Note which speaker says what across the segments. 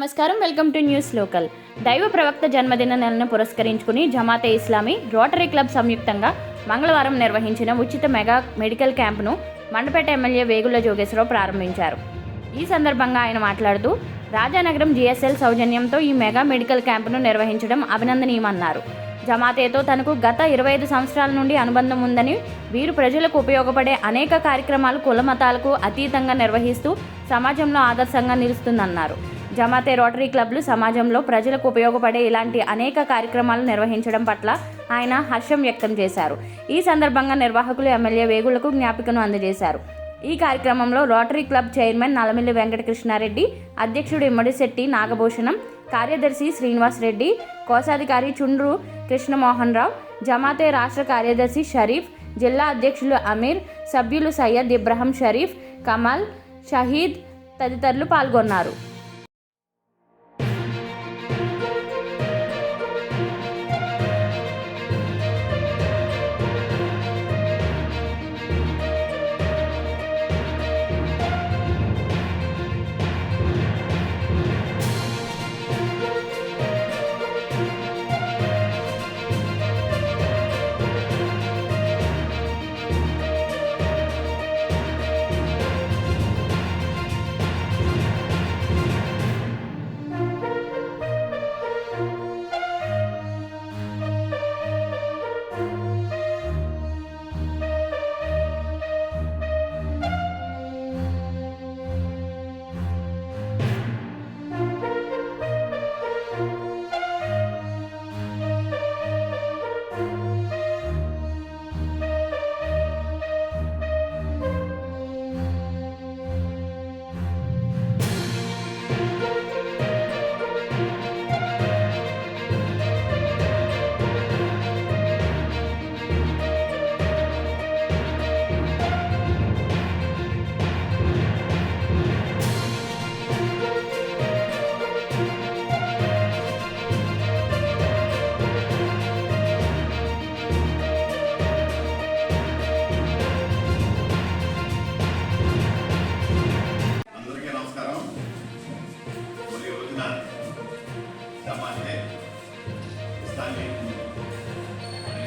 Speaker 1: నమస్కారం. Welcome to news local. దైవ ప్రవక్త జన్మదిన నెలను పురస్కరించుకుని జమాతే ఇస్లామీ రోటరీ క్లబ్ సంయుక్తంగా మంగళవారం నిర్వహించిన ఉచిత మెగా మెడికల్ క్యాంపును మండపేట ఎమ్మెల్యే వేగుల జోగేశ్వరరావు ప్రారంభించారు. ఈ సందర్భంగా ఆయన మాట్లాడుతూ రాజానగరం జిఎస్ఎల్ సౌజన్యంతో ఈ మెగా మెడికల్ క్యాంపును నిర్వహించడం అభినందనీయమన్నారు. జమాతేతో తనకు గత ఇరవై ఐదు సంవత్సరాల నుండి అనుబంధం ఉందని వీరు ప్రజలకు ఉపయోగపడే అనేక కార్యక్రమాలు కుల మతాలకు అతీతంగా నిర్వహిస్తూ సమాజంలో ఆదర్శంగా నిలుస్తుందన్నారు. జమాతే రోటరీ క్లబ్లు సమాజంలో ప్రజలకు ఉపయోగపడే ఇలాంటి అనేక కార్యక్రమాలు నిర్వహించడం పట్ల ఆయన హర్షం వ్యక్తం చేశారు. ఈ సందర్భంగా నిర్వాహకులు ఎమ్మెల్యే వేగులకు జ్ఞాపికను అందజేశారు. ఈ కార్యక్రమంలో rotary club chairman Nalamilli Venkatakrishnareddy అధ్యక్షుడు ఇమ్మడిశెట్టి నాగభూషణం కార్యదర్శి శ్రీనివాస్ రెడ్డి కోశాధికారి చుండ్రు కృష్ణమోహన్ రావు జమాతే రాష్ట్ర కార్యదర్శి షరీఫ్ జిల్లా అధ్యక్షులు అమీర్ సభ్యులు సయ్యద్ ఇబ్రహం షరీఫ్ కమల్ షహీద్ తదితరులు పాల్గొన్నారు.
Speaker 2: ఇస్లామిక్ అనే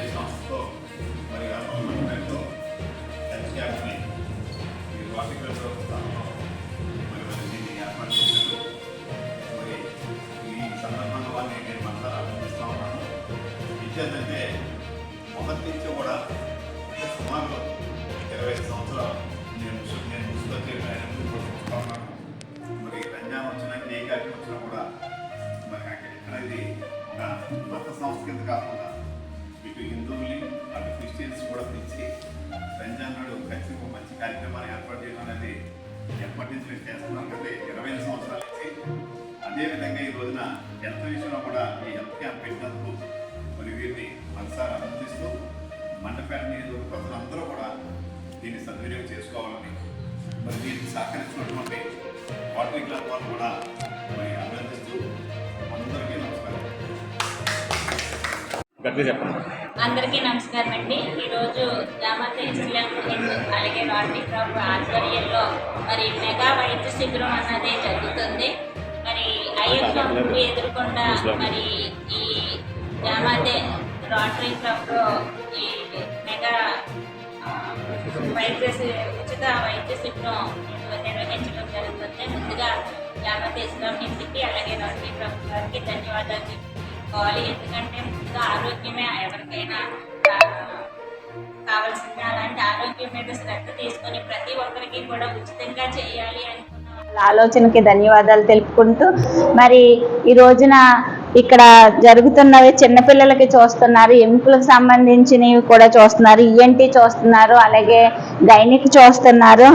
Speaker 2: మరి గవర్నమెంట్తో ఈ వాటికల్ స్థానంలో మరి మరి దీన్ని ఏర్పాటు చేశారు మరి ఈ సందర్భంగా వారిని నేను మనసా అభినందిస్తా ఉన్నాను ఇచ్చేదంటే మొదటి నుంచి కూడా అంటే సుమారు ఇరవై ఐదు సంవత్సరాలు నేను ముసు- నేను ముసుకొచ్చి ఆయన ముందు కూడా ఉన్నాను మరి రంజాన్ వచ్చినా ఏ కార్యక్రమం వచ్చినా కూడా కార్యక్రమాన్ని ఏర్పాటు చేయడం అనేది ఎప్పటి నుంచి నేను చేస్తున్నాను అంటే ఇరవై ఐదు సంవత్సరాల నుంచి. అదేవిధంగా ఈ రోజున హెల్త్ విషయంలో కూడా ఈ హెల్త్ క్యాంప్ పెట్టినందుకు మరి వీరిని మనసారా అభినందిస్తూ మండపేట నియోజకవర్గ ప్రజలందరూ కూడా దీన్ని సద్వినియోగం చేసుకోవాలని మరి దీనికి సహకరించినటువంటి వాటర్ క్లబ్ వాళ్ళు కూడా
Speaker 3: గట్టిగా చెప్పండి.
Speaker 4: అందరికీ నమస్కారం అండి. ఈరోజు జామాత ఇస్లాం అలాగే రాటరీ క్లబ్ ఆధ్వర్యంలో మరి మెగా వైద్య శిబిరం అన్నది జరుగుతుంది. మరి అయ్యప్ప ఎదుర్కొండా ఎదుర్కొండ మరి ఈ జామాతే రాటరీ క్లబ్లో ఈ మెగా వైద్య ఉచిత వైద్య శిబిరం నిర్వహించడం జరుగుతుంది. ముందుగా జామాత ఇస్లాం హిందీకి అలాగే రాటరీ క్లబ్ గారికి ధన్యవాదాలు చెప్పుకోవాలి ఎందుకంటే ముందుగా ఆరోగ్యమే ఎవరికైనా ఆ, కావాల్సింది. అలాంటి ఆరోగ్యం మీద శ్రద్ధ తీసుకొని ప్రతి ఒక్కరికి కూడా ఉచితంగా చేయాలి అనుకున్న.
Speaker 5: ఆలోచనకి ధన్యవాదాలు తెలుపుకుంటూ మరి ఈ రోజున ఇక్కడ జరుగుతున్నవి చిన్నపిల్లలకి చూస్తున్నారు ఎముకలకు సంబంధించినవి కూడా చూస్తున్నారు ఈఎన్టీ చూస్తున్నారు అలాగే గైనిక్ చూస్తున్నారు.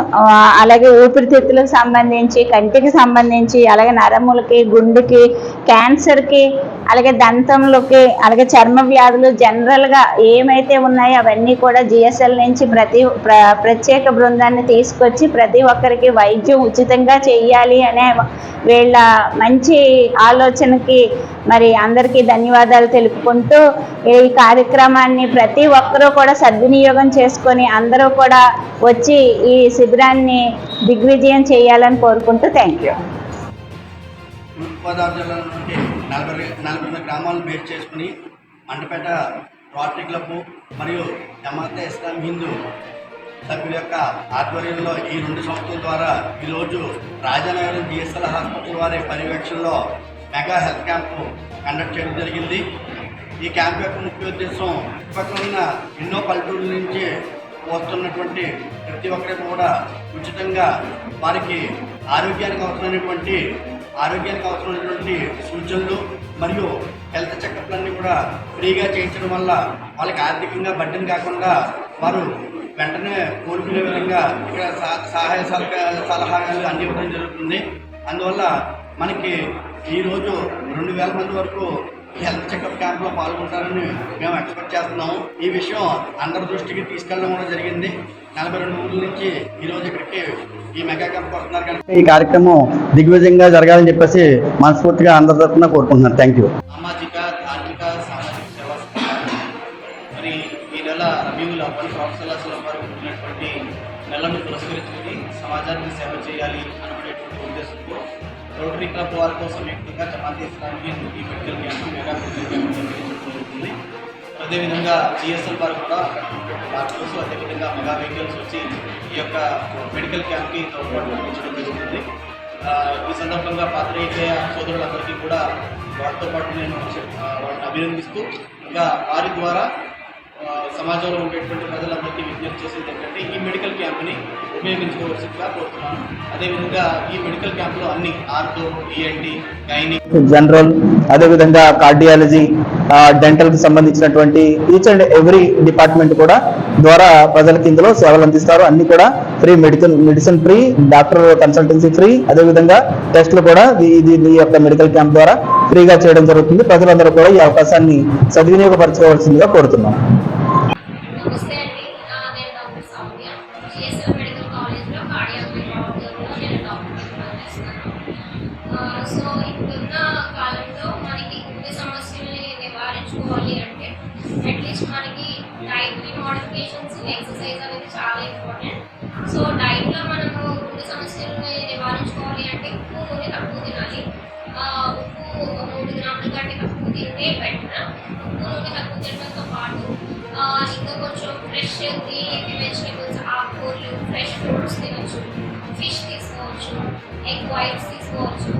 Speaker 5: అలాగే ఊపిరితిత్తులకు సంబంధించి కంటికి సంబంధించి అలాగే నరములకి గుండెకి క్యాన్సర్కి అలాగే దంతంలోకి అలాగే చర్మ వ్యాధులు జనరల్గా ఏమైతే ఉన్నాయో అవన్నీ కూడా జిఎస్ఎల్ నుంచి ప్రతి ప్ర ప్రత్యేక బృందాన్ని తీసుకొచ్చి ప్రతి ఒక్కరికి వైద్యం ఉచితంగా చేయాలి అనే వీళ్ళ మంచి ఆలోచనకి మరి అందరికీ ధన్యవాదాలు తెలుపుకుంటూ ఈ కార్యక్రమాన్ని ప్రతి ఒక్కరూ కూడా సద్వినియోగం చేసుకొని అందరూ కూడా వచ్చి ఈ శిబిరాన్ని దిగ్విజయం చేయాలని కోరుకుంటూ థ్యాంక్ యూ
Speaker 3: తూర్పుగోదావరి జిల్లా నుండి నలభై నలభై గ్రామాలను బేస్ చేసుకుని మండపేట రోటరీ క్లబ్ మరియు జమాతే ఇస్లాం హిందూ సభ్యుల యొక్క ఆధ్వర్యంలో ఈ రెండు సంస్థల ద్వారా ఈరోజు రాజానగరం జిఎస్ఎల్ హాస్పిటల్ వారి పర్యవేక్షణలో మెగా హెల్త్ క్యాంపు కండక్ట్ చేయడం జరిగింది. ఈ క్యాంప్ యొక్క ముఖ్య ఉద్దేశం చుట్టుపక్కల ఉన్న ఎన్నో పల్లెటూళ్ళ నుంచి వస్తున్నటువంటి ప్రతి ఒక్కరికి కూడా ఉచితంగా వారికి ఆరోగ్యానికి అవసరమైనటువంటి ఆరోగ్యానికి అవసరమైనటువంటి సూచనలు మరియు హెల్త్ చెకప్లన్నీ కూడా ఫ్రీగా చేయించడం వల్ల వాళ్ళకి ఆర్థికంగా బడ్డని కాకుండా వారు వెంటనే కోలుకునే విధంగా ఇక్కడ సహాయ సహకార సలహాలు అన్ని ఇవ్వడం జరుగుతుంది. అందువల్ల మనకి ఈరోజు రెండు వేల మంది వరకు హెల్త్ చెకప్ క్యాంప్లో పాల్గొంటారని మేము ఎక్స్పెక్ట్ చేస్తున్నాము. ఈ విషయం అందరి దృష్టికి తీసుకెళ్ళడం కూడా జరిగింది. నలభై రెండు ఊర్ల నుంచి ఈరోజు ఇక్కడికి ఈ మెగా క్యాంప్ వస్తున్నారు కనుక ఈ కార్యక్రమం దిగ్విజయంగా జరగాలని చెప్పేసి మనస్ఫూర్తిగా అందరి తరఫున కోరుకుంటున్నాను. థ్యాంక్ యూ
Speaker 6: సామాజిక ధార్మిక సామాజిక సేవా. మరి ఈ నెల రబీవుల్ ప్రొఫెసర్ల వారు నెలను పురస్కరించుకుని సమాజానికి సేవ చేయాలి ఉద్దేశంతో రోటరీ క్లబ్ వారితో సంయుక్తంగా జమాతీ ఇస్లామీ ఈ medical camp mega medical camp జరుగుతుంది అదేవిధంగా జిఎస్ఎల్ వారు కూడా అక్కడ డాక్టర్స్ అదేవిధంగా మెగా వెహికల్స్ వచ్చి ఈ యొక్క మెడికల్ క్యాంప్కి తోడ్పాటు అందించడం జరుగుతుంది. ఈ సందర్భంగా పాత్రికేయ సోదరులందరికీ కూడా వారితో పాటు నేను వారిని అభినందిస్తూ ఇంకా వారి ద్వారా సమాజంలో ఉండేటువంటి ప్రజలందరికీ విజ్ఞప్తి చేసేది ఏంటంటే ఈ మెడికల్ క్యాంప్ని ఉపయోగించుకోవాల్సిందిగా కోరుతున్నాను. అదేవిధంగా ఈ మెడికల్ క్యాంప్లో అన్ని ఆర్థో ఈఎన్టీ గైనీ
Speaker 7: జనరల్ అదేవిధంగా కార్డియాలజీ డెంటల్కి సంబంధించినటువంటి ఈచ్ అండ్ ఎవ్రీ డిపార్ట్మెంట్ కూడా ద్వారా ప్రజలకి ఇందులో సేవలు అందిస్తారు. అన్ని కూడా free medical medicine free doctor consultancy free అదేవిధంగా టెస్టులు కూడా ఇది ఈ యొక్క మెడికల్ క్యాంప్ ద్వారా ఫ్రీగా చేయడం జరుగుతుంది. ప్రజలందరూ కూడా ఈ అవకాశాన్ని సద్వినియోగపరచుకోవాల్సిందిగా కోరుతున్నాం.
Speaker 8: సో ఇప్పుడున్న కాలంలో మనకి గుండె సమస్యల్ని నివారించుకోవాలి అంటే అట్లీస్ట్ మనకి డైట్ మోడిఫికేషన్స్ ఎక్సర్సైజ్ అనేది చాలా ఇంపార్టెంట్. సో డైట్లో మనము గుండె సమస్యల్ని నివారించుకోవాలి అంటే ఉప్పు నూనె తక్కువ తినాలి. ఉప్పు మూడు గ్రాముల కంటే తక్కువ తింటే బెటర్? ఉప్పు నూనె తక్కువ తినడంతో పాటు ఇంకా కొంచెం ఫ్రెష్ గ్రీన్ వెజిటేబుల్స్ ఆకుకూరలు ఫ్రెష్ ఫ్రూట్స్ తినచ్చు ఫిష్ తీసుకోవచ్చు ఎగ్ వైట్స్ తీసుకోవచ్చు.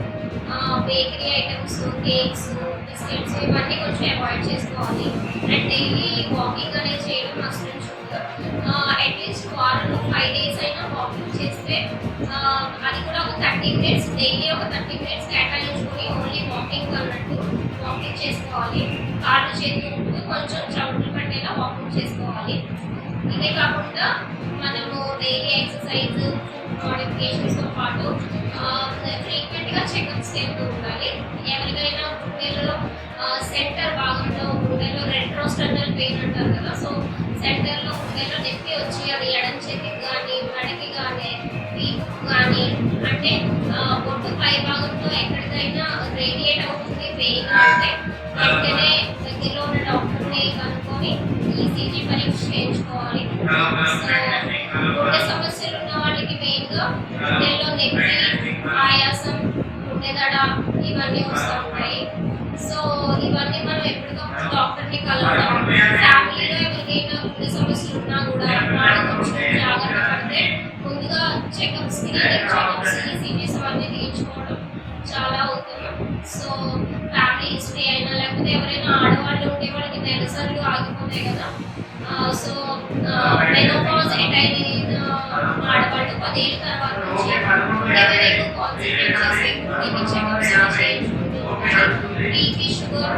Speaker 8: బేకరీ ఐటమ్స్ కేక్స్ బిస్కెట్స్ ఇవన్నీ కొంచెం అవాయిడ్ చేసుకోవాలి. అండ్ డైలీ వాకింగ్ అనేది చేయడం మస్ట్ అట్లీస్ట్ వారంలో ఫైవ్ డేస్ అయినా వాకింగ్ చేస్తే అది కూడా ఒక థర్టీ మినిట్స్ డైలీ ఒక థర్టీ మినిట్స్ కేటాయించుకొని ఓన్లీ వాకింగ్ అన్నట్టు వాకింగ్ చేసుకోవాలి. కాళ్ళు చేతులు కొంచెం చౌట్లు పట్టేలా వాకింగ్ చేసుకోవాలి. ఇదే కాకుండా మనము డైలీ ఎక్సర్సైజ్ మోడిఫికేషన్స్తో పాటు ఫ్రీక్వెంట్గా చెకప్స్ చేస్తూ ఉండాలి. ఎవరికైనా గుండెలో సెంటర్ భాగంలో గుండెలో రెట్రోస్టర్నల్ పెయిన్ అంటారు కదా సో సెంటర్లో గుండెలో నొప్పి వచ్చి అది ఎడం చేతికి కానీ మెడకి కానీ వీపు కానీ అంటే బొట్టు పై భాగంలో ఎక్కడికైనా రేడియేట్ అవుతుంది పెయిన్ అంటే ఆయాసం గుండె ఇవన్నీ వస్తూ ఉంటాయి. సో ఇవన్నీ మనం ఎప్పటికప్పుడు డాక్టర్ని కలవడం ఫ్యామిలీలో ఎవరికైనా గుండె సమస్యలు ఉన్నా కూడా వాళ్ళు కొంచెం జాగ్రత్త పడితే ముందుగా చెకప్స్ క్లినిక్ చెకప్స్ ఈసీజీస్ అవన్నీ తీయించుకోవడం చాలా ఉత్తమం. సో ఫ్యామిలీ హిస్టరీ అయినా లేకపోతే ఎవరైనా ఆడవాళ్ళు ఉంటే వాళ్ళకి నెలసర్లు ఆగిపోతాయి కదా. సో మెనోపాజ్ అటైన్ అయిన ఆడవాళ్ళు పదేళ్ళ తర్వాత నుంచి ఎవరైనా కాన్సన్ట్రేట్ చేసి చెకప్స్ చేయించుకుంటూ బీపీ షుగర్